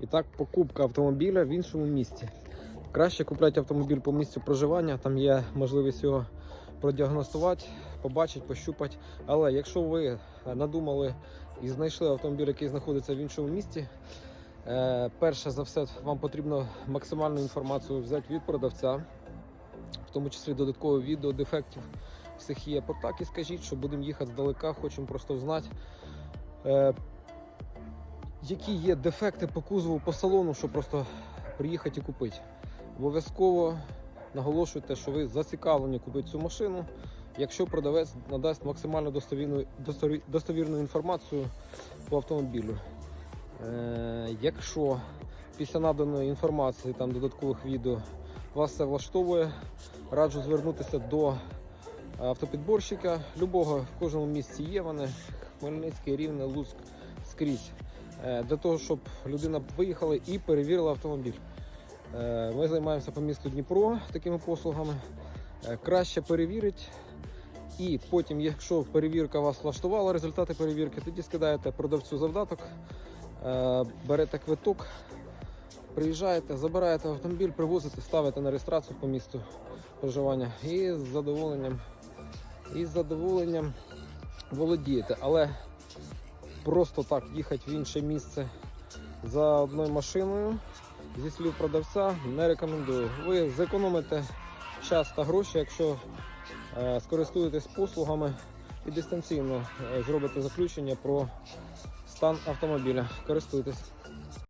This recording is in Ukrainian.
І так, покупка автомобіля в іншому місті. Краще купляти автомобіль по місцю проживання, там є можливість його продіагностувати, побачити, пощупати. Але якщо ви надумали і знайшли автомобіль, який знаходиться в іншому місті, е, перше за все, вам потрібно максимальну інформацію взяти від продавця, в тому числі додаткове відео дефектів всіх є. Так і скажіть, що будемо їхати здалека, хочемо просто знати. Які є дефекти по кузову, по салону, щоб просто приїхати і купити. Обов'язково наголошуйте, що ви зацікавлені купити цю машину, якщо продавець надасть максимально достовірну, достовірну інформацію по автомобілю. Е, якщо після наданої інформації, там додаткових відео, вас все влаштовує, раджу звернутися до автопідборщика. Любого в кожному місці є вони. Хмельницький, Рівне, Луцьк скрізь. Е, Для того, щоб людина виїхала і перевірила автомобіль. Е, Ми займаємося по місту Дніпро такими послугами. Е, Краще перевірити. І потім, якщо перевірка вас влаштувала, результати перевірки, тоді скидаєте продавцю завдаток, берете квиток, приїжджаєте, забираєте автомобіль, привозите, ставите на реєстрацію по місту проживання і з задоволенням, і з задоволенням володієте. Але просто так їхати в інше місце за одною машиною зі слів продавця не рекомендую. Ви зекономите час та гроші, якщо е, скористуєтесь послугами і дистанційно е, зробите заключення про стан автомобіля. Користуйтесь.